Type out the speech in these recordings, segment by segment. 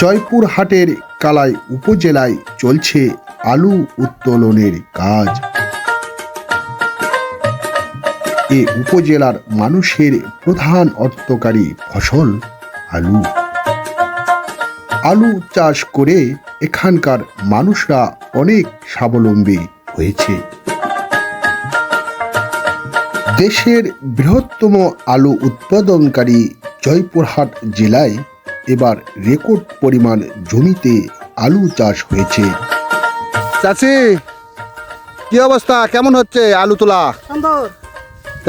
জয়পুরহাটের কালাই উপজেলায় চলছে আলু উত্তোলনের কাজ। এ উপজেলার মানুষের প্রধান অর্থকারী ফসল আলু। আলু চাষ করে এখানকার মানুষরা অনেক স্বাবলম্বী হয়েছে। দেশের বৃহত্তম আলু উৎপাদনকারী জয়পুরহাট জেলায় এবার রেকর্ড পরিমাণ জমিতে আলু চাষ হয়েছে। চাচি কি অবস্থা? কেমন হচ্ছে আলু তোলা? সুন্দর।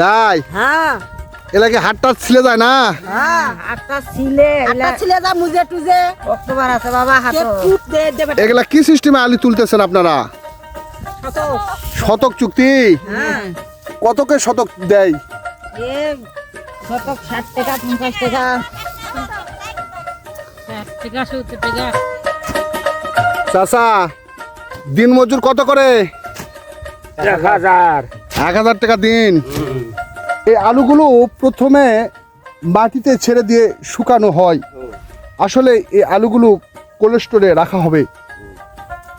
তাই? হ্যাঁ। এলাকে হাটটা ছিলে যায় না? হ্যাঁ আটটা ছিলে আটটা ছিলে যা মুজে টুজে। অক্টোবর আছে বাবা দেবে এগুলা কি সিস্টেমে আলু তুলতেছেন আপনারা? শতক। চুক্তি? হ্যাঁ। কতকে শতক দেয়? শতক ষাট টাকা পঞ্চাশ টাকা। টাকা সত্তর দিন মজুর কত করে? এক হাজার। টাকা দিন। এই আলুগুলো প্রথমে মাটিতে ছেড়ে দিয়ে শুকানো হয়। আসলে এই আলুগুলো কোল্ড স্টোরে রাখা হবে।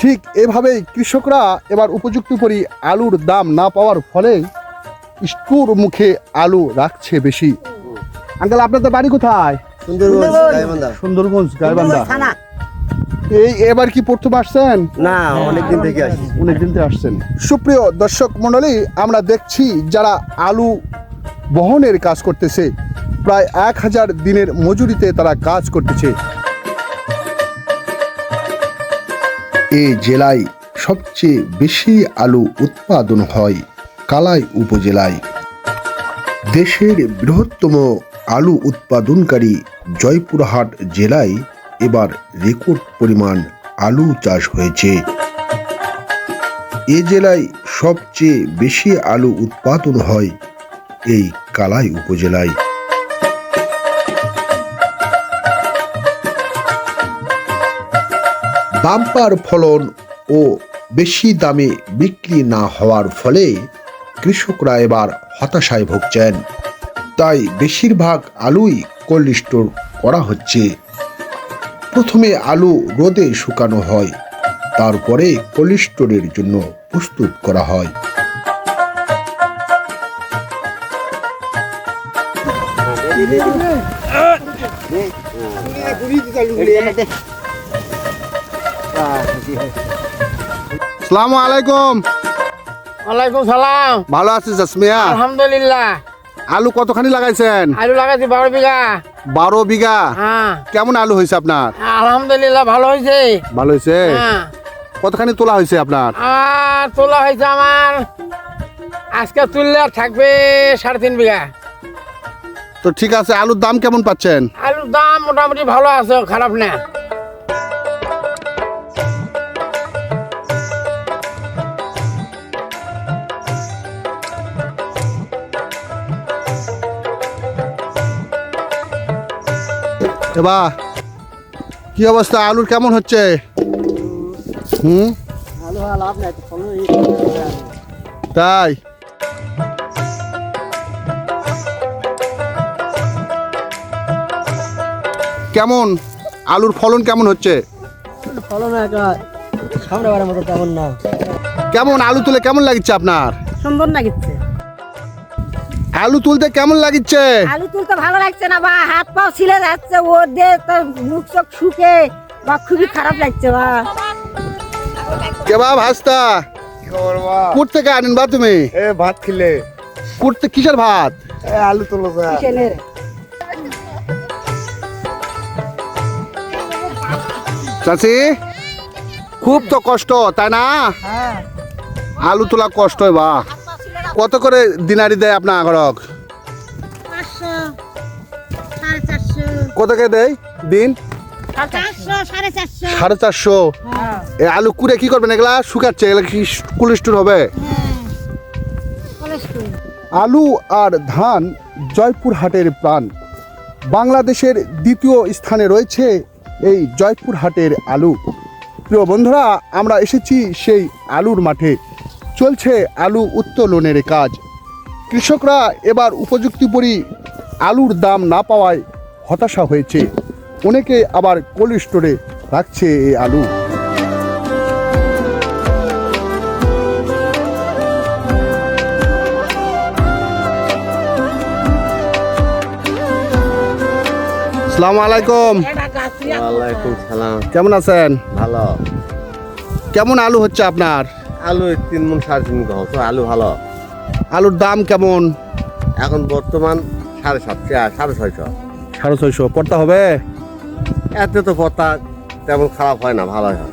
ঠিক এভাবেই কৃষকরা এবার উপযুক্ত পরি আলুর দাম না পাওয়ার ফলে স্টোর মুখে আলু রাখছে বেশি। আঙ্কেল আপনাদের বাড়ি কোথায়? সুন্দরগঞ্জ গাইবান্ধা। সুন্দরগঞ্জ গাইবান্ধা। এই এবার কি আসছেন না অনেকদিন থেকে আসি। অনেকদিন থেকে আসছেন। সুপ্রিয় দর্শক মণ্ডলী আমরা দেখছি যারা আলু বহনের কাজ করতেছে প্রায় এক হাজার দিনের মজুরিতে তারা কাজ করতেছে। এই জেলায় সবচেয়ে বেশি আলু উৎপাদন হয় কালাই উপজেলায়। দেশের বৃহত্তম আলু উৎপাদনকারী জয়পুরহাট জেলায় এবার রেকর্ড পরিমাণ আলু চাষ হয়েছে। এ জেলায় সবচেয়ে বেশি আলু উৎপাদন হয় এই কালাই উপজেলায়। বাম্পার ফলন ও বেশি দামে বিক্রি না হওয়ার ফলে কৃষকরা এবার হতাশায় ভুগছেন। তাই বেশিরভাগ আলুই কোল্ড স্টোর করা হচ্ছে। প্রথমে আলু রোদে শুকানো হয় তারপরে কোল্ড স্টোরের জন্য প্রস্তুত করা হয়। সালামু আলাইকুম। ওয়ালাইকুম সালাম। ভালো আছিস জাসমিয়া? আলহামদুলিল্লাহ। আলু কতখানি লাগাইছেন? আলু লাগাইছি বারো বিঘা। বারো বিঘা? হ্যাঁ। কেমন আলু হয়েছে আপনার? আলহামদুলিল্লাহ ভালো হয়েছে। ভালো হয়েছে? হ্যাঁ। কতখানি তোলা হয়েছে আপনার? আর তোলা হয়েছে আমার আজকে তুললে আর থাকবে সাড়ে তিন বিঘা। তো ঠিক আছে আলুর দাম কেমন পাচ্ছেন? আলুর দাম মোটামুটি ভালো আছে খারাপ না। এবার কি অবস্থা? আলুর কেমন হচ্ছে? হুম? তাই? কেমন? আলুর ফলন কেমন হচ্ছে? ফলন সামনে মতো তেমন না। কেমন? আলু তুলে কেমন লাগছে আপনার? সুন্দর লাগিচ্ছে। আলু তুলতে কেমন লাগছে আলু তুলতে ভালো লাগছে না বা হাত পাও ছিলে যাচ্ছে ও দিয়ে তোর মুখ চোখ শুকে বা খুবই খারাপ লাগছে বা। কেবা ভাস্তা কুট থেকে আনেন বা তুমি? এ ভাত খেলে। কুটতে কিসের ভাত? এ আলু তোলো? চাষি খুব তো কষ্ট তাই না? হ্যাঁ। আলু তোলা কষ্ট বা কত করে দিনারি দেয় আপনার চারশো। কত করে দেয় দিন? সাড়ে চারশো। হ্যাঁ। আলু কুড়ে কি করবেন? এগুলা শুকাচ্ছে এগুলা কি কোল্ড স্টোর হবে আলু আর ধান জয়পুর হাটের প্রাণ। বাংলাদেশের দ্বিতীয় স্থানে রয়েছে এই জয়পুর হাটের আলু। প্রিয় বন্ধুরা আমরা এসেছি সেই আলুর মাঠে। চলছে আলু উত্তোলনের কাজ। কৃষকরা এবার উপযুক্ত পরি আলুর দাম না পাওয়ায় হতাশা হয়েছে। অনেকে আবার কোল্ড স্টোরে রাখছে এই আলু। আসসালামু আলাইকুম। ওয়ালাইকুম সালাম। কেমন আছেন? ভালো। কেমন আলু হচ্ছে আপনার? আলু এই তিন মন সাড়ে তিন মন তো আলু ভালো। আলুর দাম কেমন? এখন বর্তমান সাড়ে সাতশো সাড়ে ছয়শো। সাড়ে ছয়শো। পড়তে হবে? এত তো পত্তা তেমন খারাপ হয় না ভালো হয়।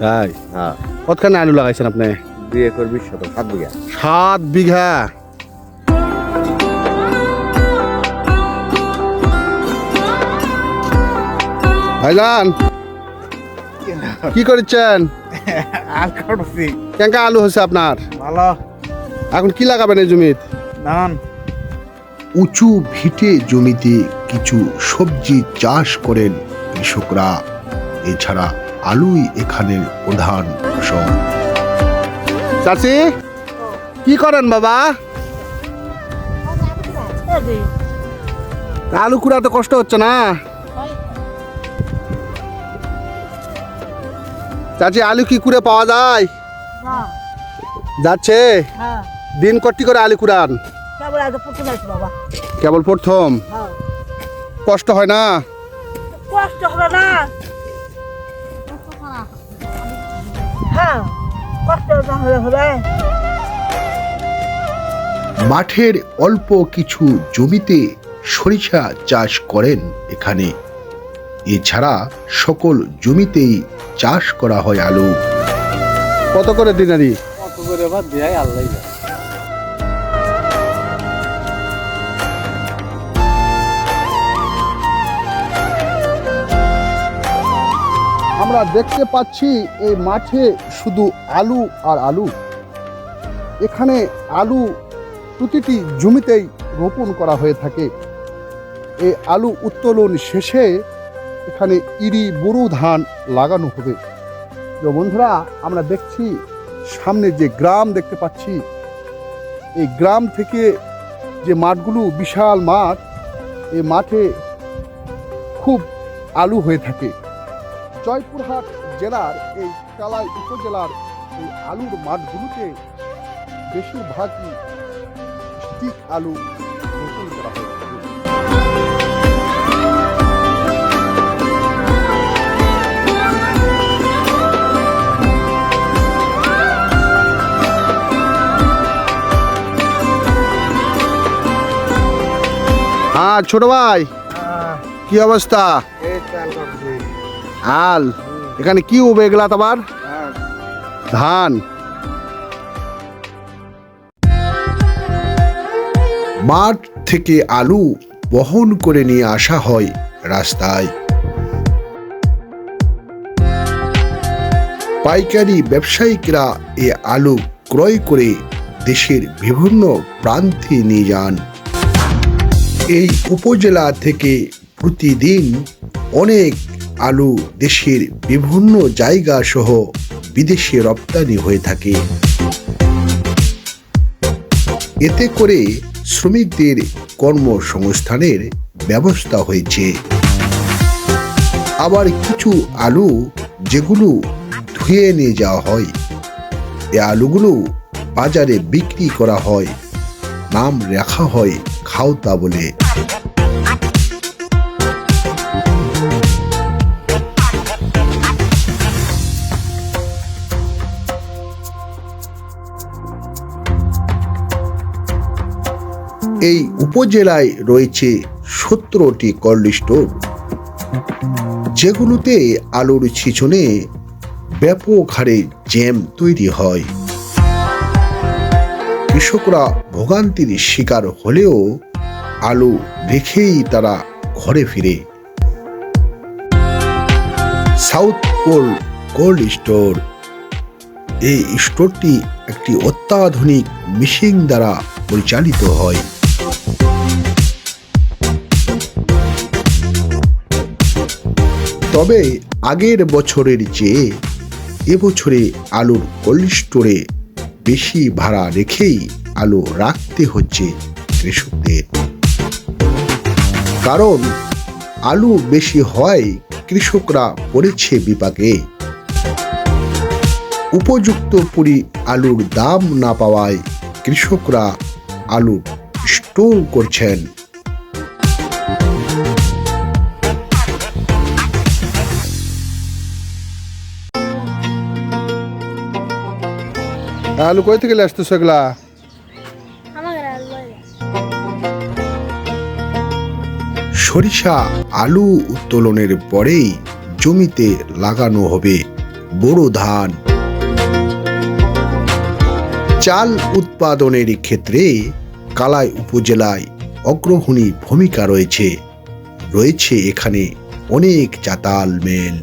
তাই? হ্যাঁ। কতখানে আলু লাগাইছেন আপনি? দুই একর বিশ শত সাত বিঘা। সাত বিঘা? ভাইজান কি করছেন? আর করছি। কেঙ্কা আলু হচ্ছে আপনার? ভালো। এখন কি লাগাবেন এই জমিত ধান। উঁচু ভিটে জমিতে কিছু সবজি চাষ করেন কৃষকরা। এছাড়া আলুই এখানের প্রধান ফসল। চাচি কি করেন বাবা? আলু কুড়াতে কষ্ট হচ্ছে না? চাচি আলু কি করে পাওয়া যায়? যাচ্ছে? হ্যাঁ। দিন কটি করে আলু কুড়ান কেবল প্রথম হ্যাঁ। কষ্ট হয় না? কষ্ট হবে না। হ্যাঁ। মাঠের অল্প কিছু জমিতে সরিষা চাষ করেন এখানে। এছাড়া সকল জমিতেই চাষ করা হয় আলু। কত করে দিনারি? কত করে বা দেয় আল্লাহ আমরা দেখতে পাচ্ছি এই মাঠে শুধু আলু আর আলু। এখানে আলু প্রতিটি জমিতেই রোপণ করা হয়ে থাকে। এই আলু উত্তোলন শেষে এখানে ইরি বোরো ধান লাগানো হবে। তো বন্ধুরা, আমরা দেখছি সামনে যে গ্রাম দেখতে পাচ্ছি, এই গ্রাম থেকে যে মাঠগুলো বিশাল মাঠ, এই মাঠে খুব আলু হয়ে থাকে। জয়পুরহাট জেলার এই কালাই উপজেলার এই আলুর মাঠগুলোতে বেশিরভাগই স্টিক আলু। হ্যাঁ ছোট ভাই। কি অবস্থা? আল এখানে কি উবে এগুলা তোমার ধান। মাঠ থেকে আলু বহন করে নিয়ে আসা হয় রাস্তায়। পাইকারি ব্যবসায়িকরা এ আলু ক্রয় করে দেশের বিভিন্ন প্রান্তে নিয়ে যান। এই উপজেলা থেকে প্রতিদিন অনেক আলু দেশের বিভিন্ন জায়গা সহ বিদেশে রপ্তানি হয়ে থাকে। এতে করে শ্রমিকদের কর্মসংস্থানের ব্যবস্থা হয়েছে। আবার কিছু আলু যেগুলো ধুয়ে নিয়ে যাওয়া হয়, এ আলুগুলো বাজারে বিক্রি করা হয়, নাম রাখা হয় খাওতা বলে। এই উপজেলায় রয়েছে সতেরোটি কোল্ড স্টোর। যেগুলোতে আলুর ছিছনে ব্যাপক হারে জ্যাম তৈরি হয়। কৃষকরা ভোগান্তির শিকার হলেও আলু দেখেই তারা ঘরে ফিরে। South Pole cold store. এই স্টোরটি একটি অত্যাধুনিক মেশিন দ্বারা পরিচালিত হয়। তবে আগের বছরের চেয়ে এবছরে আলুর কোল্ড স্টোরে বেশি ভাড়া রেখেই আলো রাখতে হচ্ছে কৃষকদের। কারণ আলু বেশি হয় কৃষকরা পড়েছে বিপাকে। উপযুক্ত পুরি আলুর দাম না পাওয়ায় কৃষকরা আলু স্টোর করছেন। আলু কই থেকে আসতেছো এগুলা? সরিষা আলু উত্তোলনের পরেই জমিতে লাগানো হবে বোরো ধান। চাল উৎপাদনের ক্ষেত্রে কালাই উপজেলায় অগ্রহণী ভূমিকা রয়েছে। রয়েছে এখানে অনেক চাতাল মেল।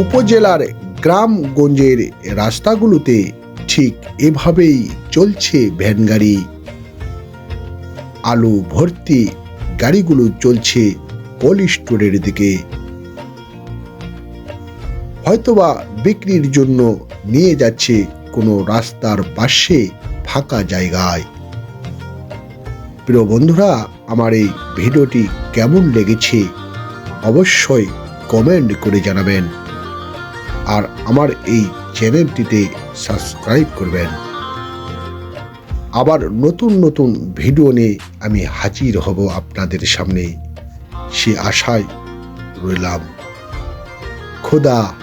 উপজেলার গ্রামগঞ্জের রাস্তাগুলোতে ঠিক এভাবেই চলছে ভ্যান গাড়ি আলু ভর্তি গাড়িগুলো চলছে কোল্ড স্টোরের দিকে। হয়তোবা বিক্রির জন্য নিয়ে যাচ্ছে কোনো রাস্তার পাশে ফাঁকা জায়গায়। প্রিয় বন্ধুরা, আমার এই ভিডিওটি কেমন লেগেছে অবশ্যই কমেন্ট করে জানাবেন। আর আমার এই চ্যানেলটিতে সাবস্ক্রাইব করবেন। আবার নতুন নতুন ভিডিও নিয়ে আমি হাজির হব আপনাদের সামনে। সে আশায় রইলাম। খোদা